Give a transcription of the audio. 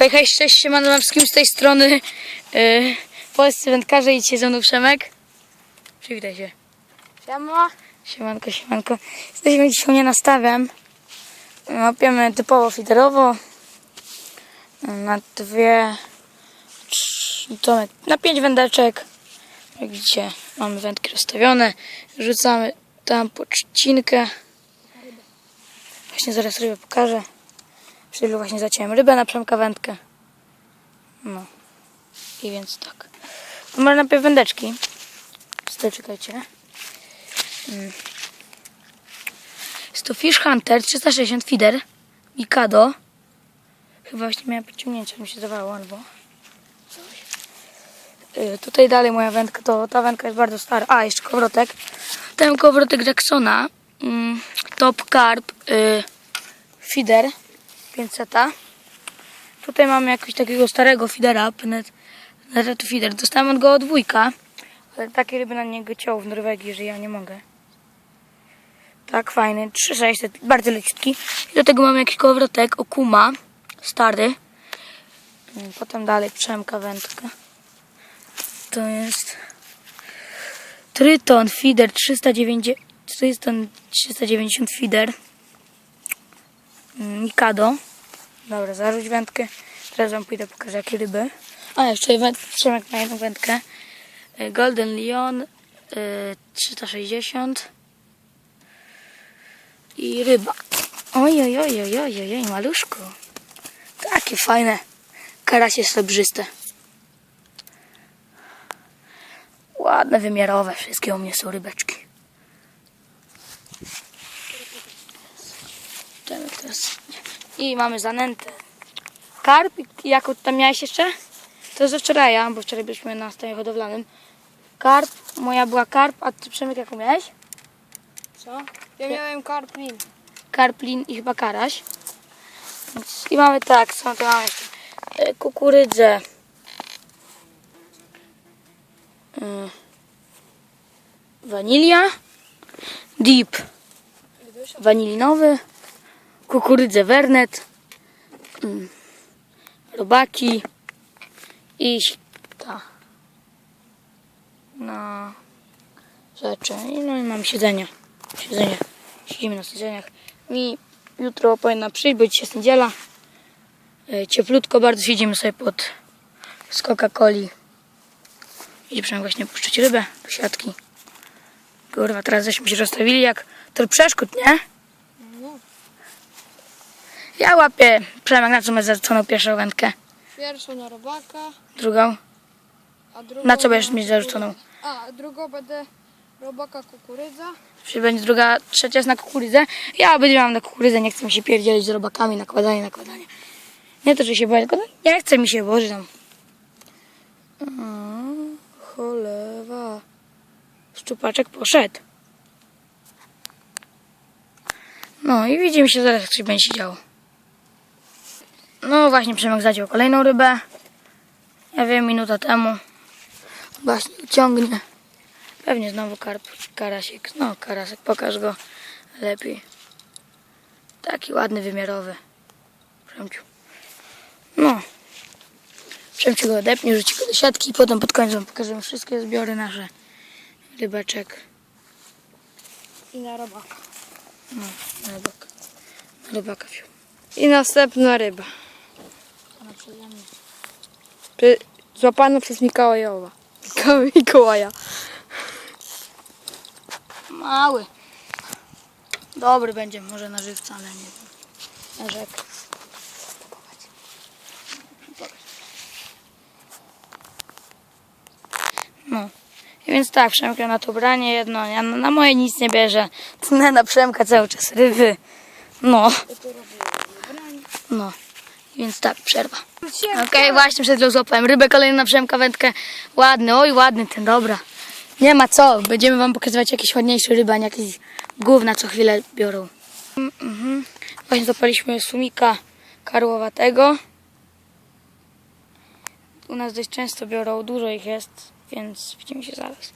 Okej, hej, cześć, siemano wam wszystkim z tej strony yy, polscy wędkarze i dzisiaj ze mną Przemek. Przywitaj się. Siema. Siemanko, siemanko. Jesteśmy dzisiaj nie nastawiam. Łapiemy typowo fiderowo. Na dwie, to na pięć wędeczek. Jak widzicie, mamy wędki rozstawione. Rzucamy tam po trzcinkę. Właśnie zaraz rybę pokażę. Chwilą właśnie zaciąłem rybę na przemka wędkę. No. I więc tak. To może najpierw wędeczki. Tutaj czekajcie. Jest to Fish Hunter 360 feeder Mikado. Chyba właśnie miałem podciągnięcie, mi się zdawało, albo coś. Y, tutaj dalej moja wędka, to ta wędka jest bardzo stara. A, jeszcze kowrotek. Ten kowrotek Jacksona. Mm, top Carp y, feeder 500. Tutaj mamy jakiegoś takiego starego feedera, Penet, Penetratu feeder. Dostałem od go od wujka, ale takie ryby na niego ciął w Norwegii, że ja nie mogę. Tak, fajny. 3600, bardzo leciutki. I do tego mamy jakiś kowrotek, okuma, stary. Mm, Potem dalej przemka wędka. To jest Tryton feeder 390, Tryton 390 feeder. Mm, Mikado. Dobra, zarzuć wędkę. Teraz wam pójdę pokażę jakie ryby. A, jeszcze przemek na jedną wędkę. Y, Golden Leon y, 360 i ryba. Oj, oj, oj, oj, oj, oj, maluszku. Takie fajne karasie srebrzyste. Ładne, wymiarowe. Wszystkie u mnie są rybeczki. Czekaj, teraz. I mamy zanętę. Karp, jaką tam miałeś jeszcze? To ze wczoraj, bo wczoraj byliśmy na stanie hodowlanym. Karp, moja była karp, a ty Przemek jaką miałeś? Co? Ja miałem karplin. karplin i chyba karaś. I mamy tak, co tu mamy jeszcze? Kukurydzę. E, Wanilia. Deep. Wanilinowy. Kukurydzę Wernet. mm, Robaki. I ta. No. Rzeczy. No i mam siedzenie. Siedzenie. Siedzimy na siedzeniach. Mi jutro powinna przyjść, bo dzisiaj jest niedziela. E, Cieplutko bardzo siedzimy sobie pod z Coca-Coli. Idzie przynajmniej właśnie puszczać rybę do siatki. Kurwa, teraz żeśmy się rozstawili jak tor przeszkód, nie? Ja łapię. Przemek, na co masz zarzuconą pierwszą wędkę? Pierwszą na robaka, Drugą? a drugą... Na co będziesz mieć zarzuconą? A, drugą będę robaka kukurydza. Czy będzie druga, trzecia jest na kukurydzę? Ja będzie mam na kukurydzę, nie chcę mi się pierdzielić z robakami, nakładanie, nakładanie. Nie to, że się boję, tylko no, nie chce mi się, boże tam. O, cholewa. Szczupaczek poszedł. No i widzimy się zaraz, jak coś będzie się działo. No właśnie, Przemek zadział kolejną rybę. Ja wiem, minuta temu. Właśnie uciągnie. Pewnie znowu karp, karasik. No, karasek, pokaż go lepiej. Taki ładny, wymiarowy. Przemciu. No. Przemciu go odepnie, rzuci go do siatki i potem pod wam pokażemy wszystkie zbiory nasze. Rybeczek. I na robaka. No, na rybaka. Na rybaka wziął. I następna ryba. Przeze mnie. Przy... Złapana przez Mikołajowa. Miko- Mikołaja. Mały. Dobry będzie, może na żywca, ale nie wiem. Na rzekę. No. I więc tak, Przemka na to branie jedno, ja na, na moje nic nie bierze. Tnę na Przemka cały czas ryby. No. No. Więc tak, przerwa. Okej, właśnie przed chwilą złapałem rybę, kolejną na Przemka wędkę. Ładny, oj ładny ten, dobra. Nie ma co, będziemy wam pokazywać jakieś ładniejsze ryby, a nie jakieś gówna co chwilę biorą. Mm, Mhm. Właśnie złapaliśmy sumika karłowatego. U nas dość często biorą, dużo ich jest, więc widzimy się zaraz.